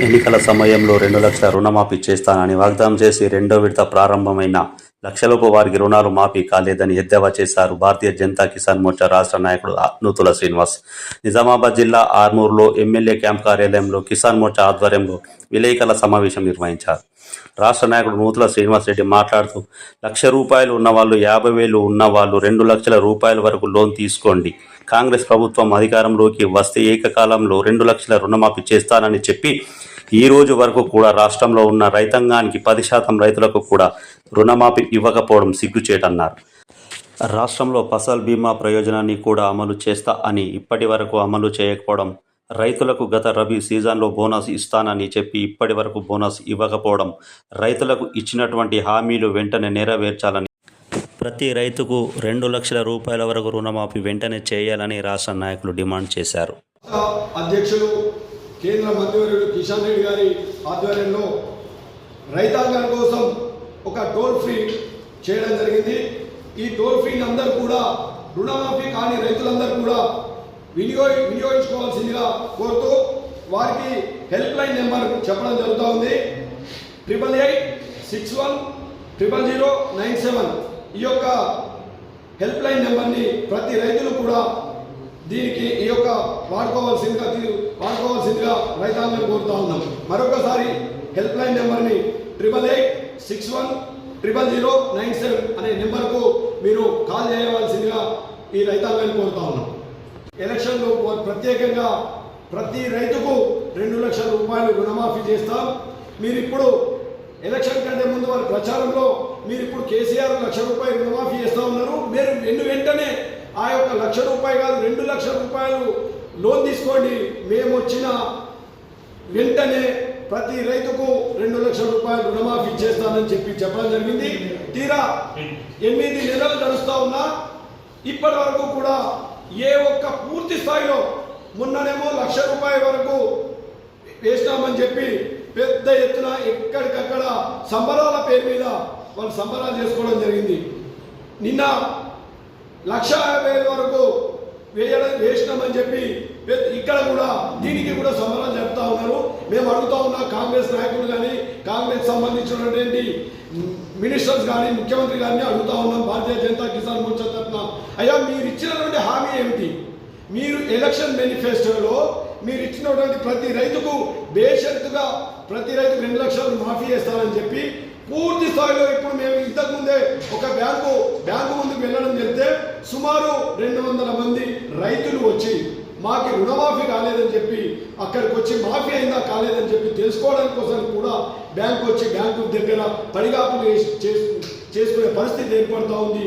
ఎన్నికల సమయంలో రెండు లక్షల రుణమాఫీ చేస్తానని వాగ్దానం చేసి రెండో విడత ప్రారంభమైన లక్షలోపు వారికి రుణాలు మాఫీ కాలేదని ఎద్దేవా చేశారు భారతీయ జనతా కిసాన్ మోర్చా రాష్ట్ర నాయకుడు నూతుల శ్రీనివాస్. నిజామాబాద్ జిల్లా ఆర్మూర్లో ఎమ్మెల్యే క్యాంప్ కార్యాలయంలో కిసాన్ మోర్చా ఆధ్వర్యంలో విలేకరుల సమావేశం నిర్వహించారు. రాష్ట్ర నాయకుడు నూతుల శ్రీనివాస్ రెడ్డి మాట్లాడుతూ లక్ష రూపాయలు ఉన్నవాళ్ళు యాభై వేలు ఉన్నవాళ్ళు రెండు లక్షల రూపాయల వరకు లోన్ తీసుకోండి. కాంగ్రెస్ ప్రభుత్వం అధికారంలోకి వస్తే ఏకకాలంలో రెండు లక్షల రుణమాఫీ చేస్తానని చెప్పి ఈ రోజు వరకు కూడా రాష్ట్రంలో ఉన్న రైతాంగానికి పది శాతం రైతులకు కూడా రుణమాఫీ ఇవ్వకపోవడం సిగ్గుచేటన్నారు. రాష్ట్రంలో ఫసల్ బీమా ప్రయోజనాన్ని కూడా అమలు చేస్తా అని ఇప్పటి వరకు అమలు చేయకపోవడం రైతులకు గత రబీ సీజన్లో బోనస్ ఇస్తానని చెప్పి ఇప్పటి వరకు బోనస్ ఇవ్వకపోవడం రైతులకు ఇచ్చినటువంటి హామీలు వెంటనే నెరవేర్చాలని ప్రతి రైతుకు రెండు లక్షల రూపాయల వరకు రుణమాఫీ వెంటనే చేయాలని రాష్ట్ర నాయకులు డిమాండ్ చేశారు. అధ్యక్షులు కేంద్ర మంత్రివర్యులు కిషన్ రెడ్డి గారి ఆధ్వర్యంలో రైతాంగం కోసం ఒక టోల్ ఫ్రీ చేయడం జరిగింది. ఈ టోల్ ఫ్రీని అందరూ కూడా రుణమాఫీ కాని రైతులందరూ కూడా వినియో వినియోగించుకోవాల్సిందిగా కోరుతూ వారికి హెల్ప్ లైన్ నెంబర్ చెప్పడం జరుగుతూ ఉంది. Triple eight six one triple zero nine seven. ఈ యొక్క హెల్ప్ లైన్ నెంబర్ని ప్రతి రైతులు కూడా దీనికి ఈ యొక్క వాడుకోవాల్సిందిగా వాడుకోవాల్సిందిగా రైతాంగం కోరుతా ఉన్నాం. మరొకసారి హెల్ప్ లైన్ నెంబర్ని triple eight six one triple zero nine seven అనే నెంబర్కు మీరు కాల్ చేయవలసిందిగా ఈ రైతాంగాన్ని కోరుతా ఉన్నాం. ఎలక్షన్లో ప్రత్యేకంగా ప్రతి రైతుకు రెండు లక్షల రూపాయలు రుణమాఫీ చేస్తాం. మీరు ఇప్పుడు ఎలక్షన్ కంటే ముందు వారి ప్రచారంలో మీరు ఇప్పుడు కేసీఆర్ లక్ష రూపాయలు రుణమాఫీ చేస్తా ఉన్నారు. మీరు వెన్ను వెంటనే ఆ యొక్క లక్ష రూపాయలు కాదు రెండు లక్షల రూపాయలు లోన్ తీసుకోండి. మేము వచ్చిన వెంటనే ప్రతి రైతుకు రెండు లక్షల రూపాయలు రుణమాఫీ చేస్తానని చెప్పి చెప్పడం జరిగింది. తీరా ఎనిమిది నెలలు నడుస్తా ఉన్నా ఇప్పటి వరకు కూడా ఏ ఒక్క పూర్తి స్థాయిలో మొన్ననేమో లక్ష రూపాయల వరకు వేస్తామని చెప్పి పెద్ద ఎత్తున ఎక్కడికక్కడ సంబరాల పేరు మీద వాళ్ళు సంబరాలు చేసుకోవడం జరిగింది. నిన్న లక్ష యాభై వరకు వేయడం వేసినామని చెప్పి ఇక్కడ కూడా దీనికి కూడా సంబరాలు చెప్తా ఉన్నారు. మేము అడుగుతా ఉన్నా కాంగ్రెస్ నాయకులు కానీ కాంగ్రెస్ సంబంధించినటువంటి మినిస్టర్స్ కానీ ముఖ్యమంత్రి గారిని అడుగుతా ఉన్నాం. భారతీయ జనతా కిసాన్ మోర్చా తరఫున. అయ్యా మీరు ఇచ్చినటువంటి హామీ ఏమిటి? మీరు ఎలక్షన్ మేనిఫెస్టోలో మీరు ఇచ్చినటువంటి ప్రతి రైతుకు బేషరతుగా ప్రతి రైతుకు రెండు లక్షలు మాఫీ చేస్తారని చెప్పి పూర్తి స్థాయిలో ఇప్పుడు మేము ఇంతకుముందే ఒక బ్యాంకు బ్యాంకు ముందుకు వెళ్ళడం జరిగితే సుమారు రెండు వందల మంది రైతులు వచ్చి మాకు రుణమాఫీ కాలేదని చెప్పి అక్కడికి వచ్చి మాఫీ అయిందా కాలేదని చెప్పి తెలుసుకోవడానికి కోసం కూడా బ్యాంకు వచ్చి బ్యాంకు దగ్గర పడిగాపులు వేసి- చేసుకునే పరిస్థితి ఏర్పడుతూ ఉంది.